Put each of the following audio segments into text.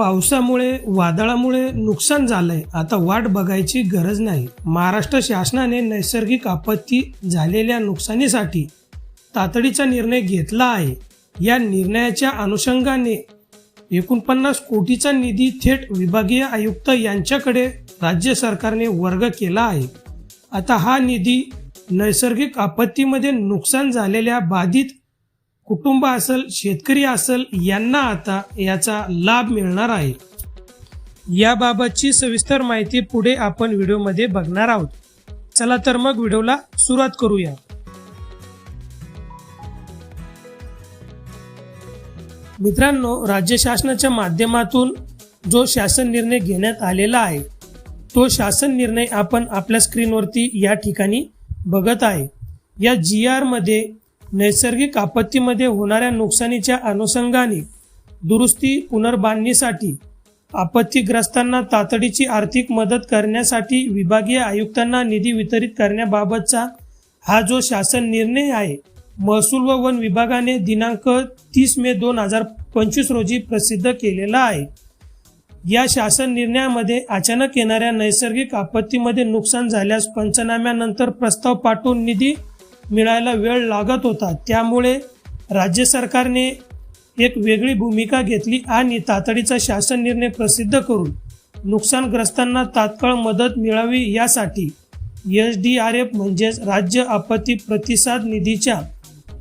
पावसामुळे वादळामुळे नुकसान झालंय. आता वाट बघायची गरज नाही. महाराष्ट्र शासनाने नैसर्गिक आपत्ती झालेल्या नुकसानीसाठी तातडीचा निर्णय घेतला आहे. या निर्णयाच्या अनुषंगाने एकोणपन्नास कोटीचा निधी थेट विभागीय आयुक्त यांच्याकडे राज्य सरकारने वर्ग केला आहे. आता हा निधी नैसर्गिक आपत्तीमध्ये नुकसान झालेल्या बाधित कुटुंब असेल शेतकरी असेल यांना आता याचा लाभ मिळणार आहे. याबाबतची सविस्तर माहिती पुढे आपण व्हिडिओमध्ये बघणार आहोत. चला तर मग व्हिडिओला सुरुवात करूया. मित्रांनो राज्य शासनाच्या माध्यमातून जो शासन निर्णय घेण्यात आलेला आहे तो शासन निर्णय आपण आपल्या स्क्रीनवरती या ठिकाणी बघत आहे. या जी आरमध्ये नैसर्गिक आपत्तीमध्ये होणाऱ्या नुकसानीच्या अनुषंगाने दुरुस्ती पुनर्बांधणीसाठी आपत्तीग्रस्तांना तातडीची आर्थिक मदत करण्यासाठी विभागीय आयुक्तांना निधी वितरित करण्याबाबतचा हा जो शासन निर्णय आहे महसूल व वन विभागाने दिनांक तीस मे दोन हजार पंचवीस रोजी प्रसिद्ध केलेला आहे. या शासन निर्णयामध्ये अचानक येणाऱ्या नैसर्गिक आपत्तीमध्ये नुकसान झाल्यास पंचनाम्यानंतर प्रस्ताव पाठवून निधी मिळायला वेळ लागत होता. त्यामुळे राज्य सरकारने एक वेगळी भूमिका घेतली आणि तातडीचा शासन निर्णय प्रसिद्ध करून नुकसानग्रस्तांना तात्काळ मदत मिळावी यासाठी एस डी आर एफ म्हणजेच राज्य आपत्ती प्रतिसाद निधीच्या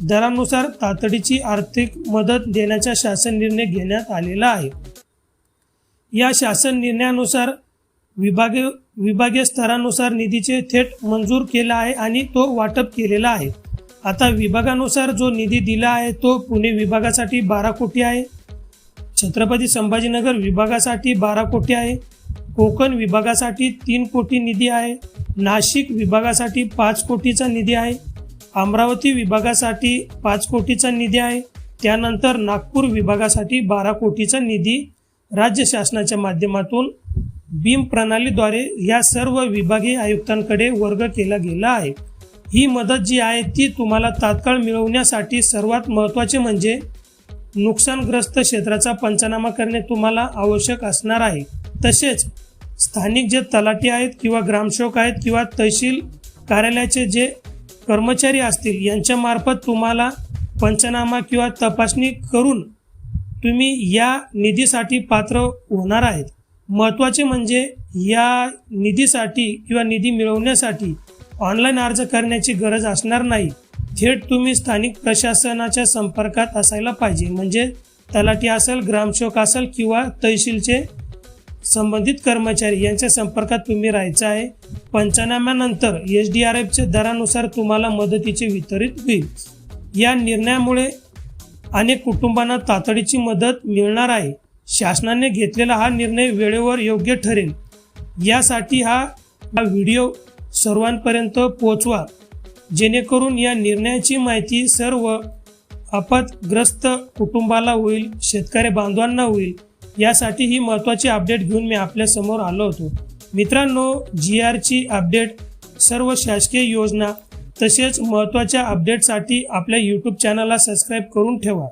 दरानुसार तातडीची आर्थिक मदत देण्याचा शासन निर्णय घेण्यात आलेला आहे. या शासन निर्णयानुसार विभागीय विभागीय स्तरानुसार निधीचे थेट मंजूर केला आहे आणि तो वाटप केलेला आहे. आता विभागानुसार जो निधी दिला आहे तो पुणे विभागासाठी बारा कोटी आहे. छत्रपती संभाजीनगर विभागासाठी बारा कोटी आहे. कोकण विभागासाठी तीन कोटी निधी आहे. नाशिक विभागासाठी पाच कोटीचा निधी आहे. अमरावती विभागासाठी पाच कोटीचा निधी आहे. त्यानंतर नागपूर विभागासाठी बारा कोटीचा निधी राज्य शासनाच्या माध्यमातून बीम प्रणालीद्वारे या सर्व विभागीय आयुक्तांकडे वर्ग केला गेला आहे. ही मदत जी आहे ती तुम्हाला तात्काळ मिळवण्यासाठी सर्वात महत्त्वाचे म्हणजे नुकसानग्रस्त क्षेत्राचा पंचनामा करणे तुम्हाला आवश्यक असणार आहे. तसेच स्थानिक जे तलाठी आहेत किंवा ग्रामसेवक आहेत किंवा तहसील कार्यालयाचे जे कर्मचारी असतील यांच्यामार्फत तुम्हाला पंचनामा किंवा तपासणी करून तुम्ही या निधीसाठी पात्र होणार आहेत. महत्त्वाचे म्हणजे या निधीसाठी किंवा निधी मिळवण्यासाठी ऑनलाईन अर्ज करण्याची गरज असणार नाही. थेट तुम्ही स्थानिक प्रशासनाच्या संपर्कात असायला पाहिजे. म्हणजे तलाठी असेल ग्रामसेवक असेल किंवा तहसीलचे संबंधित कर्मचारी यांच्या संपर्कात तुम्ही राहायचं आहे. पंचनाम्यानंतर एच डी आर एफच्या दरानुसार तुम्हाला मदतीचे वितरित होईल. या निर्णयामुळे अनेक कुटुंबांना तातडीची मदत मिळणार आहे. शासनाने घेतलेला हा निर्णय वेळेवर योग्य ठरेल. यासाठी हा हा व्हिडिओ सर्वांपर्यंत पोहोचवा. जेणेकरून या निर्णयाची माहिती सर्व आपतग्रस्त कुटुंबाला होईल शेतकरी बांधवांना होईल. यासाठी ही महत्त्वाची अपडेट घेऊन मी आपल्यासमोर आलो होतो. मित्रांनो जी आरची अपडेट सर्व शासकीय योजना तसेच महत्त्वाच्या अपडेटसाठी आपल्या यूट्यूब चॅनलला सबस्क्राईब करून ठेवा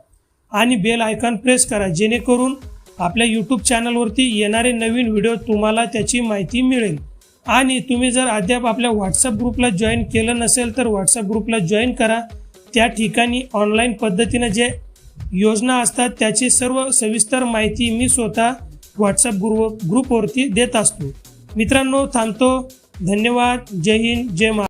आणि बेल आयकॉन प्रेस करा जेणेकरून आपल्या यूट्यूब चॅनलवरती येणारे नवीन व्हिडिओ तुम्हाला त्याची माहिती मिळेल. आणि तुम्ही जर अद्याप आपल्या व्हॉट्सअप ग्रुपला जॉईन केलं नसेल तर व्हॉट्सअप ग्रुपला जॉईन करा. त्या ठिकाणी ऑनलाईन पद्धतीनं जे योजना असतात त्याची सर्व सविस्तर माहिती मी स्वतः व्हॉट्सअप ग्रुप ग्रुपवरती देत असतो. मित्रांनो थांबतो. धन्यवाद. जय हिंद. जय महा